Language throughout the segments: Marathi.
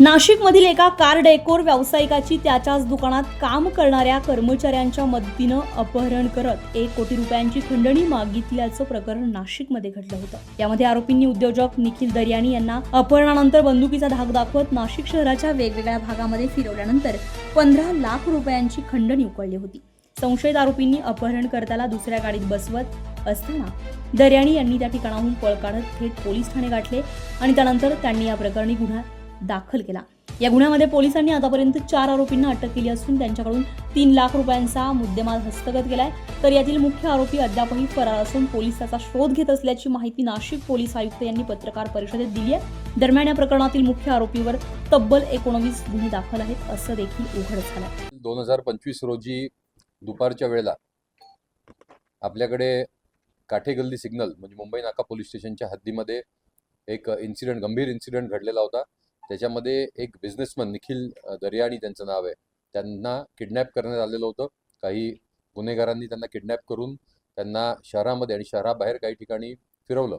नाशिकमधील एका कार डेकोर व्यावसायिकाची त्याच्याच दुकानात काम करणाऱ्या कर्मचाऱ्यांच्या मदतीनं अपहरण करत एक कोटी रुपयांची खंडणी मागितल्याचं प्रकरण नाशिकमध्ये घडलं होतं. यामध्ये आरोपींनी उद्योजक निखिल दर्यानी यांना अपहरणानंतर बंदुकीचा धाक दाखवत नाशिक शहराच्या वेगवेगळ्या भागामध्ये फिरवल्यानंतर पंधरा लाख रुपयांची खंडणी उकळली होती. संशयित आरोपींनी अपहरणकर्त्याला दुसऱ्या गाडीत बसवत असताना दर्यानी यांनी त्या ठिकाणाहून पळ काढत थेट पोलीस ठाणे गाठले आणि त्यानंतर त्यांनी या प्रकरणी गुन्हा दाखल केला. या गुन्ह्यामध्ये पोलिसांनी आतापर्यंत चार आरोपींना अटक केली असून त्यांच्याकडून तीन लाख रुपयांचा मुद्देमाल हस्तगत केलाय. तर यातील मुख्य आरोपी अद्यापही फरार असून पोलीस त्याचा शोध घेत असल्याची माहिती नाशिक पोलीस आयुक्त यांनी पत्रकार परिषदेत दिली आहे. दरम्यान या प्रकरणातील मुख्य आरोपीवर तब्बल एकोणवीस गुन्हे दाखल आहेत असं देखील उघड झालं दोन हजार पंचवीस रोजी दुपारच्या वेळेला आपल्याकडे काठेगल्ली सिग्नल म्हणजे मुंबई नाका पोलीस स्टेशनच्या हद्दीमध्ये एक इन्सिडेंट गंभीर इन्सिडेंट घडलेला होता. त्याच्यामध्ये एक बिझनेसमन निखिल दर्याणी त्यांचं नाव आहे. त्यांना किडनॅप करण्यात आलेलं होतं. काही गुन्हेगारांनी त्यांना किडनॅप करून त्यांना शहरामध्ये आणि शहराबाहेर काही ठिकाणी फिरवलं.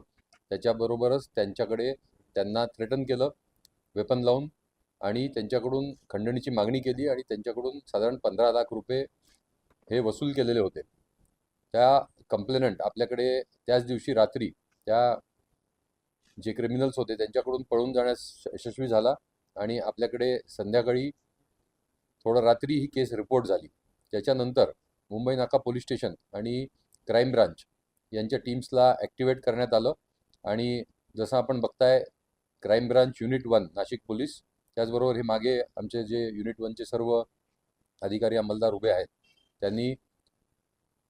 त्याच्याबरोबरच त्यांच्याकडे त्यांना थ्रेटन केलं वेपन लावून आणि त्यांच्याकडून खंडणीची मागणी केली आणि त्यांच्याकडून साधारण पंधरा लाख रुपये हे वसूल केलेले होते. त्या कंप्लेनंट आपल्याकडे त्याच दिवशी रात्री त्या जे क्रिमिनल्स होते त्यांच्याकडून पळून जाण्यास यशस्वी झाला आणि आपल्याकडे संध्याकाळी थोडं रात्री ही केस रिपोर्ट झाली. त्याच्यानंतर मुंबई नाका पोलीस स्टेशन आणि क्राईम ब्रांच यांच्या टीम्सला ॲक्टिवेट करण्यात आलं आणि जसं आपण बघताय crime branch unit one Nashik police त्याचबरोबर हे मागे आमचे जे युनिट वनचे सर्व अधिकारी अंमलदार उभे आहेत त्यांनी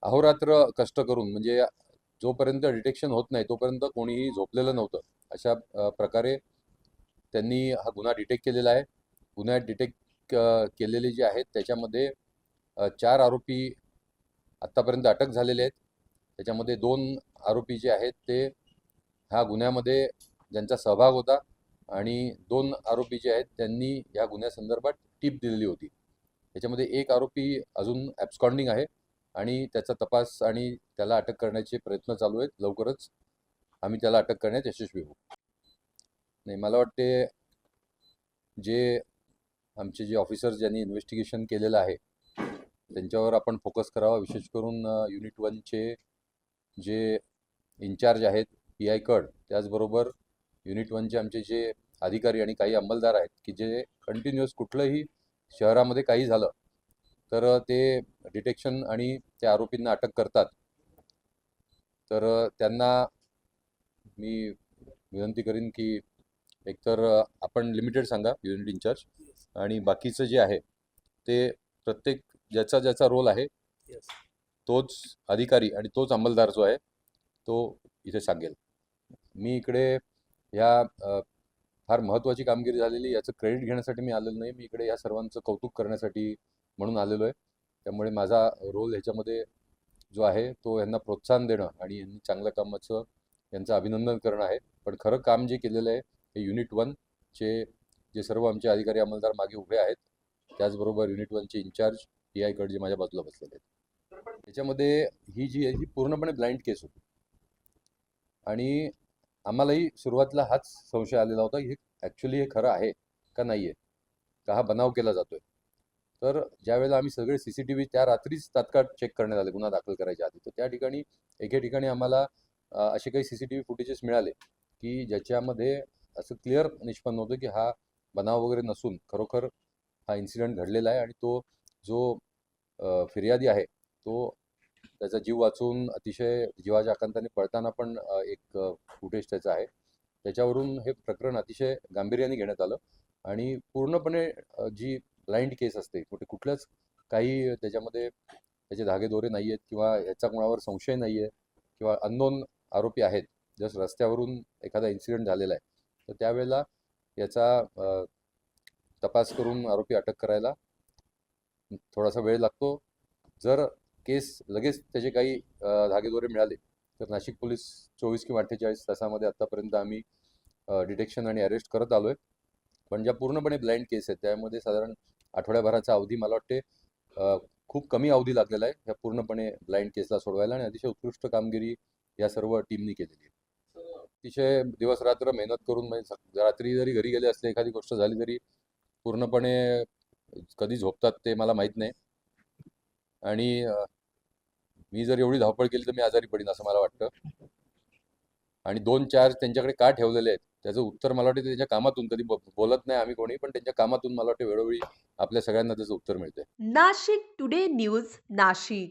अहोरात्र कष्ट करून म्हणजे जोपर्यंत डिटेक्शन होत नाही तोपर्यंत कोणीही झोपलेलं नव्हतं. अशा प्रकारे त्यांनी हा गुन्हा डिटेक्ट केलेला आहे. गुन्ह्यात डिटेक्ट केलेले जे आहेत त्याच्यामध्ये चार आरोपी आत्तापर्यंत अटक झालेले आहेत. त्याच्यामध्ये दोन आरोपी जे आहेत ते ह्या गुन्ह्यामध्ये ज्यांचा सहभाग होता आणि दोन आरोपी जे आहेत त्यांनी या गुन्ह्यासंदर्भात टीप दिलेली होती. त्याच्यामध्ये एक आरोपी अजून ॲब्स्कॉन्डिंग आहे आणि त्याचा तपास आणि त्याला अटक करण्याचे प्रयत्न चालू आहेत. लवकरच आम्ही त्याला अटक करण्यात यशस्वी होऊ. नाही मला वाटते जे आमचे जे ऑफिसर्स ज्यांनी इन्व्हेस्टिगेशन केलेलं आहे त्यांच्यावर आपण फोकस करावा. विशेष करून युनिट वनचे जे इन्चार्ज आहेत पी आय कड त्याचबरोबर युनिट वनचे आमचे जे अधिकारी आणि काही अंमलदार आहेत की जे कंटिन्युअस कुठलंही शहरामध्ये काही झालं तर ते डिटेक्शन आणि त्या आरोपींना अटक करतात. तर त्यांना मी विनंती करीन की एकतर आपण लिमिटेड सांगा युनिट इन्चार्ज आणि बाकीचं जे आहे ते प्रत्येक ज्याचा ज्याचा रोल आहे तोच अधिकारी आणि तोच अंमलदार जो आहे तो इथे सांगेल. मी इकडे ह्या फार महत्त्वाची कामगिरी झालेली याचं क्रेडिट घेण्यासाठी मी आलेलो नाही. मी इकडे या सर्वांचं कौतुक करण्यासाठी म्हणून आलेलो आहे. त्यामुळे माझा रोल ह्याच्यामध्ये जो आहे तो यांना प्रोत्साहन देणं आणि यांनी चांगल्या कामाचं यांचं अभिनंदन करणं आहे. पण खरं काम जे केलेलं आहे हे युनिट वनचे जे सर्व आमचे अधिकारी अंमलदार मागे उभे आहेत त्याचबरोबर युनिट वनचे इन्चार्ज पी आय कड जे माझ्या बाजूला बसलेले आहेत. त्याच्यामध्ये ही जी आहे ही पूर्णपणे ब्लाइंड केस होती. आणि आम्हालाही सुरुवातीला हाच संशय आलेला होता की हे ॲक्च्युली हे खरं आहे का नाही आहे का हा बनाव केला जातोय? तर ज्यावेळेला आम्ही सगळे सी सी टी व्ही त्या रात्रीच तात्काळ चेक करण्यात आले गुन्हा दाखल करायच्या आधी. तर त्या ठिकाणी एके ठिकाणी आम्हाला असे काही C C T V footages मिळाले की ज्याच्यामध्ये असं क्लिअर निष्पन्न होतं की हा बनाव वगैरे नसून खरोखर हा इन्सिडेंट घडलेला आहे आणि तो जो फिर्यादी आहे तो त्याचा जीव वाचून अतिशय जीवाच्या आकांताने पळताना पण एक फुटेज त्याचा आहे. त्याच्यावरून हे प्रकरण अतिशय गांभीर्याने घेण्यात आलं आणि पूर्णपणे जी ब्लाइंड केस असते कुठे कुठल्याच काही त्याच्यामध्ये त्याचे धागेदोरे नाही आहेत किंवा याचा कोणावर संशय नाही आहे किंवा अननोन आरोपी आहेत. जस्ट रस्त्यावरून एखादा इन्सिडेंट झालेला आहे तर त्यावेळेला याचा तपास करून आरोपी अटक करायला थोडासा वेळ लागतो. जर केस लगेच त्याचे काही धागेदोरे मिळाले तर नाशिक पोलीस चोवीस किंवा अठ्ठेचाळीस तासामध्ये आत्तापर्यंत आम्ही डिटेक्शन आणि अरेस्ट करत आलो आहे पण ज्या पूर्णपणे ब्लाइंड केस आहेत त्यामध्ये साधारण आठवड्याभराचा अवधी मला वाटते खूप कमी अवधी लागलेला आहे. ह्या पूर्णपणे ब्लाइंड केसला सोडवायला आणि अतिशय उत्कृष्ट कामगिरी या सर्व टीमनी केलेली आहे. अतिशय दिवस रात्र मेहनत करून म्हणजे रात्री जरी घरी गेले असले एखादी गोष्ट झाली तरी पूर्णपणे कधी झोपतात ते मला माहीत नाही. आणि मी जर एवढी धावपळ केली तर मी आजारी पडीन असं मला वाटतं. आणि दोन चार्ज त्यांच्याकडे का ठेवलेले आहेत त्याचं उत्तर मला वाटतं त्यांच्या कामातून कधी बोलत नाही आम्ही कोणी पण त्यांच्या कामातून मला वाटतं वेळोवेळी आपल्या सगळ्यांना त्याचं उत्तर मिळते नाशिक टुडे न्यूज नाशिक.